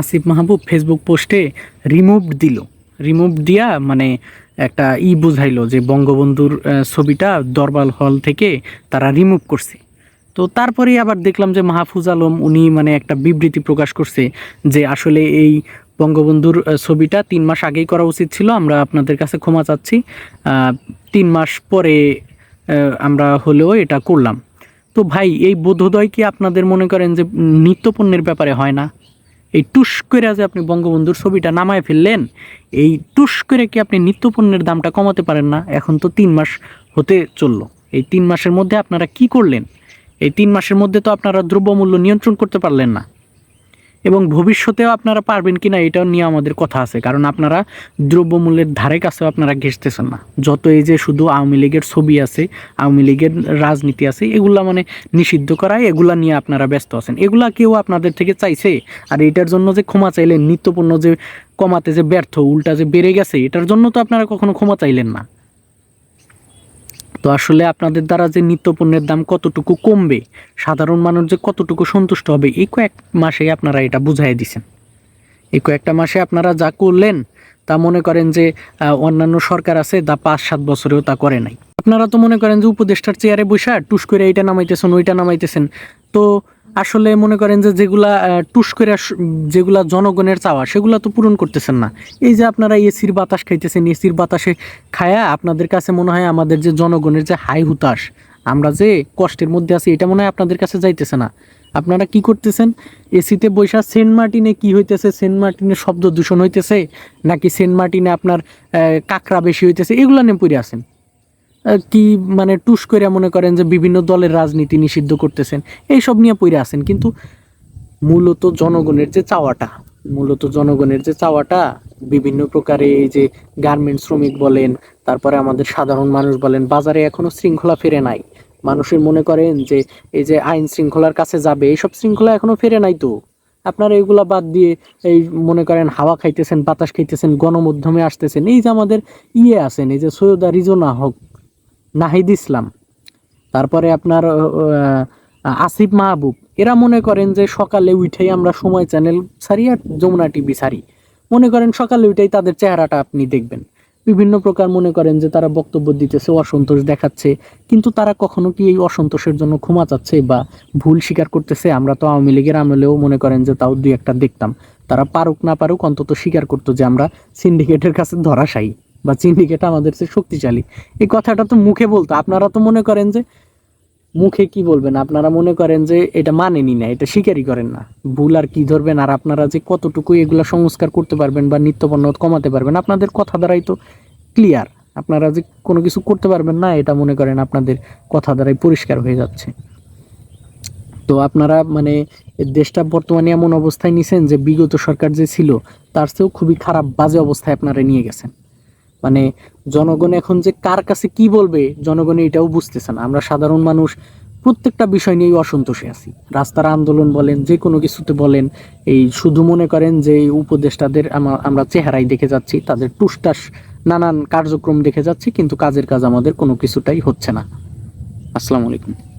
Asif Mahbub Facebook পোস্টে remove দিল। Remove দিয়া মানে একটা ই বুঝাইলো যে বঙ্গবন্ধুর ছবিটা দরবার হল থেকে তারা রিমুভ করছে। তো তারপরেই আবার দেখলাম যে মাহফুজ আলম উনি মানে একটা বিবৃতি প্রকাশ করছে যে আসলে এই বঙ্গবন্ধুর ছবিটা তিন মাস আগেই করা উচিত ছিল, আমরা আপনাদের কাছে ক্ষমা চাচ্ছি। তিন মাস পরে আমরা হলেও এটা করলাম। তো ভাই, এই বোধোদয় কি আপনাদের মনে করেন যে নিত্যপণ্যের ব্যাপারে হয় না? এই টুস করে যে আপনি বঙ্গবন্ধুর ছবিটা নামায় ফেললেন, এই টুস করে কি আপনি নিত্যপণ্যের দামটা কমাতে পারেন না? এখন তো তিন মাস হতে চলল। এই তিন মাসের মধ্যে আপনারা কি করলেন? এই তিন মাসের মধ্যে তো আপনারা দ্রব্যমূল্য নিয়ন্ত্রণ করতে পারলেন না। এবং ভবিষ্যতেও আপনারা পারবেন কিনা এটাও নিয়ে আমাদের কথা আছে। কারণ আপনারা দ্রব্যমূল্যের ধারে কাছেও আপনারা ঘেসতেছেন না। যত এই যে শুধু আওয়ামী লীগের ছবি আছে, আওয়ামী লীগের রাজনীতি আছে, এগুলা মানে নিষিদ্ধ করায়, এগুলা নিয়ে আপনারা ব্যস্ত আছেন। এগুলা কেউ আপনাদের থেকে চাইছে? আর এটার জন্য যে ক্ষমা চাইলেন, নিত্যপণ্য যে কমাতে যে ব্যর্থ, উল্টা যে বেড়ে গেছে, এটার জন্য তো আপনারা কখনো ক্ষমা চাইলেন না। তো আসলে আপনাদের দ্বারা যে নিত্যপণ্যের দাম কতটুকু কমবে, সাধারণ মানুষ যে কতটুকু সন্তুষ্ট হবে, এই কয়েক মাসে আপনারা এটা বুঝাই দিছেন। এই কয়েকটা মাসে আপনারা যা করলেন, তা মনে করেন যে অন্যান্য সরকার আছে, তা পাঁচ সাত বছরেও তা করে নাই। আপনারা তো মনে করেন যে উপদেষ্টার চেয়ারে বসে টুস করে এইটা নামাইতেছেন, ওইটা নামাইতেছেন। তো আসলে মনে করেন যে যেগুলা টুস করে যেগুলা জনগণের চাওয়া সেগুলা তো পূরণ করতেছেন না। এই যে আপনারা এসির বাতাস খাইতেছেন এসির বাতাসে খায়া আপনাদের কাছে মনে হয় আমাদের যে জনগণের যে হাই হুতাশ আমরা যে কষ্টের মধ্যে আছি এটা মনে হয় আপনাদের কাছে যাইতেছে না। আপনারা কি করতেছেন? এসিতে বৈশা সেন্ট মার্টিনে কি হইতেছে? সেন্ট মার্টিনে শব্দ দূষণ হইতেছে? নাকি সেন্ট মার্টিনে আপনার কাকড়া বেশি হইতেছে? এগুলো নিয়ে পড়ে আহ, কি মানে টুস করে মনে করেন যে বিভিন্ন দলের রাজনীতি নিষিদ্ধ করতেছেন, এইসব নিয়ে পড়ে আছেন। কিন্তু মূলত জনগণের যে চাওয়াটা, মূলত জনগণের যে চাওয়াটা, বিভিন্ন প্রকারে এই যে গার্মেন্টস শ্রমিক বলেন, তারপরে আমাদের সাধারণ মানুষ বলেন, বাজারে এখনও শৃঙ্খলা ফেরে নাই। মানুষের মনে করেন যে এই যে আইন শৃঙ্খলার কাছে যাবে, এইসব শৃঙ্খলা এখনও ফেরে নাই তো। আপনারা এগুলা বাদ দিয়ে এই মনে করেন হাওয়া খাইতেছেন, বাতাস খাইতেছেন, গণমাধ্যমে আসতেছেন, এই যে আমাদের ইয়ে আছেন, এই যে সৈয়দা রিজনা হক নাহিদ ইসলাম। তারপরে আপনার আসিফ মাহবুব। এরা মনে করেন যে সকালে উঠেই আমরা সময় চ্যানেল ছাড়ি আর যমুনা টিভি ছাড়ি। মনে করেন সকালে উঠেই তাদের চেহারাটা আপনি দেখবেন। বিভিন্ন প্রকার মনে করেন যে তারা বক্তব্য দিতেছে, অসন্তোষ দেখাচ্ছে। কিন্তু তারা কখনো কি এই অসন্তোষের জন্য ক্ষমা চাচ্ছে বা ভুল স্বীকার করতেছে? আমরা তো আওয়ামী লীগের আমলেও মনে করেন যে তাও দুই একটা দেখতাম। তারা পারুক না পারুক অন্তত স্বীকার করতো যে আমরা সিন্ডিকেটের কাছে ধরাশায়ী। বা সিন্ডিকেট আমাদের চেয়ে শক্তিশালী। এই কথাটা তো মুখে বলতো। আপনারা তো মনে করেন যে মুখে কি বলবেন? আপনারা মনে করেন যে এটা মানেনি না, এটা স্বীকারই করেন না। ভুল আর কি ধরবেন? আর আপনারা যে কতটুকু এগুলা সংস্কার করতে পারবেন বা নিত্যপণ্য কমাতে পারবেন, আপনাদের কথা দ্বারাই তো ক্লিয়ার আপনারা যে কোনো কিছু করতে পারবেন না, এটা মনে করেন আপনাদের কথা দ্বারাই পরিষ্কার হয়ে যাচ্ছে। তো আপনারা মানে দেশটা বর্তমানে এমন অবস্থায় নিছেন যে বিগত সরকার যে ছিল, তার চেয়েও খুবই খারাপ, বাজে অবস্থায় আপনারা নিয়ে গেছেন। মানে জনগণ এখন যে কার কাছে কি বলবে, জনগণ এটাও বুঝতেছে না। আমরা সাধারণ মানুষ, প্রত্যেকটা বিষয় নিয়েই অসন্তোষে আছি। রাস্তার আন্দোলন বলেন, যে কোনো কিছুতে বলেন, এই শুধু মনে করেন যে উপদেষ্টাদের আমা- আমরা চেহারাই দেখে যাচ্ছি, তাদের টুসটাস, নানান কার্যক্রম দেখে যাচ্ছি, কিন্তু কাজের কাজ আমাদের কোনো কিছুটাই হচ্ছে না। আসসালামু আলাইকুম।